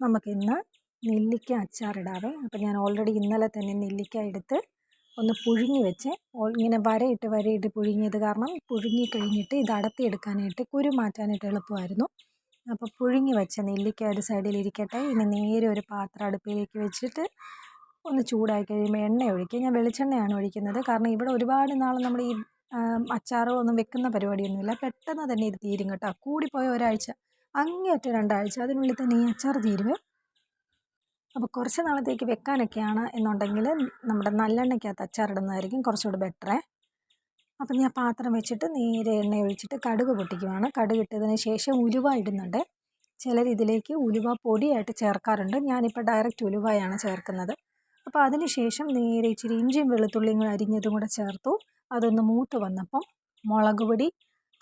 നമുക്കിന്ന് നെല്ലിക്ക അച്ചാറിടാവേ. അപ്പം ഞാൻ ഓൾറെഡി ഇന്നലെ തന്നെ നെല്ലിക്ക എടുത്ത് ഒന്ന് പുഴുങ്ങി വെച്ച് ഇങ്ങനെ വരയിട്ട് വരയിട്ട് പുഴുങ്ങിയത് കാരണം പുഴുങ്ങി കഴിഞ്ഞിട്ട് ഇത് അടർത്തിയെടുക്കാനായിട്ട് കുരു മാറ്റാനായിട്ട് എളുപ്പമായിരുന്നു. അപ്പോൾ പുഴുങ്ങി വെച്ച നെല്ലിക്ക ഒരു സൈഡിൽ ഇരിക്കട്ടെ. ഇനി നേരെ ഒരു പാത്രം അടുപ്പിലേക്ക് വെച്ചിട്ട് ഒന്ന് ചൂടായി കഴിയുമ്പോൾ എണ്ണ ഒഴിക്കുക. ഞാൻ വെളിച്ചെണ്ണയാണ് ഒഴിക്കുന്നത്. കാരണം ഇവിടെ ഒരുപാട് നാൾ നമ്മൾ ഈ അച്ചാറുകളൊന്നും വെക്കുന്ന പരിപാടിയൊന്നുമില്ല. പെട്ടെന്ന് തന്നെ ഇത് തീരും കേട്ടോ. കൂടിപ്പോയ ഒരാഴ്ച അങ്ങേയറ്റം രണ്ടാഴ്ച. അതിനുള്ളിൽ തന്നെ ഈ അച്ചാർ തീരുവേ. അപ്പോൾ കുറച്ച് നാളത്തേക്ക് വെക്കാനൊക്കെയാണ് എന്നുണ്ടെങ്കിൽ നമ്മുടെ നല്ലെണ്ണയ്ക്കകത്ത് അച്ചാറിടുന്നതായിരിക്കും കുറച്ചുകൂടി ബെറ്ററേ. അപ്പം ഞാൻ പാത്രം വെച്ചിട്ട് നേരെ എണ്ണ ഒഴിച്ചിട്ട് കടുക് പൊട്ടിക്കുവാണ്. കടുക് ഇട്ടതിന് ശേഷം ഉലുവ ഇടുന്നുണ്ട്. ചിലർ ഇതിലേക്ക് ഉലുവ പൊടിയായിട്ട് ചേർക്കാറുണ്ട്. ഞാനിപ്പോൾ ഡയറക്റ്റ് ഉലുവയാണ് ചേർക്കുന്നത്. അപ്പോൾ അതിന് ശേഷം നേരെ ഇച്ചിരി ഇഞ്ചിയും വെളുത്തുള്ളിയും അരിഞ്ഞതും കൂടെ ചേർത്തു. അതൊന്ന് മൂത്ത് വന്നപ്പം മുളക് പൊടി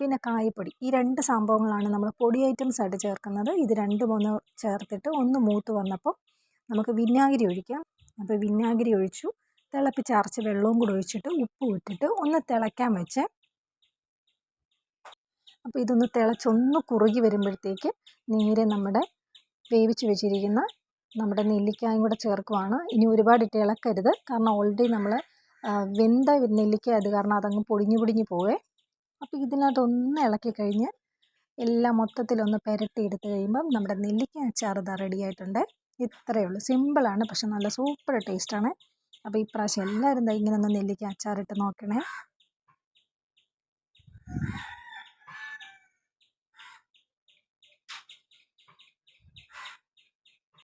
പിന്നെ കായപ്പൊടി. ഈ രണ്ട് സംഭവങ്ങളാണ് നമ്മൾ പൊടി ഐറ്റംസ് ആയിട്ട് ചേർക്കുന്നത്. ഇത് രണ്ടും ഒന്ന് ചേർത്തിട്ട് ഒന്ന് മൂത്ത് വന്നപ്പോൾ നമുക്ക് വിനാഗിരി ഒഴിക്കാം. അപ്പോൾ വിനാഗിരി ഒഴിച്ചു. തിളപ്പിച്ച് അരച്ച് വെള്ളവും കൂടി ഒഴിച്ചിട്ട് ഉപ്പ് ഇട്ടിട്ട് ഒന്ന് തിളയ്ക്കാൻ വെച്ച്. അപ്പോൾ ഇതൊന്ന് തിളച്ചൊന്ന് കുറുകി വരുമ്പോഴത്തേക്ക് നേരെ നമ്മുടെ വേവിച്ച് വെച്ചിരിക്കുന്ന നമ്മുടെ നെല്ലിക്കായും കൂടെ ചേർക്കുവാണ്. ഇനി ഒരുപാട് ഇട്ട് ഇളക്കരുത്. കാരണം ഓൾറെഡി നമ്മൾ വെന്ത നെല്ലിക്ക അത് കാരണം അതങ്ങ് പൊടിഞ്ഞു പൊടിഞ്ഞു പോവേ. അപ്പോൾ ഇതിനകത്ത് ഒന്ന് ഇളക്കി കഴിഞ്ഞ് എല്ലാം മൊത്തത്തിലൊന്ന് എടുത്ത് കഴിയുമ്പം നമ്മുടെ നെല്ലിക്ക അച്ചാർ ഇതാ റെഡി ആയിട്ടുണ്ട്. ഇത്രയേ ഉള്ളൂ. സിമ്പിളാണ് പക്ഷെ നല്ല സൂപ്പർ ടേസ്റ്റാണ് അപ്പോൾ ഇപ്രാവശ്യം എല്ലാവരും ഇങ്ങനെ ഒന്ന് നെല്ലിക്ക അച്ചാറിട്ട് നോക്കണേ.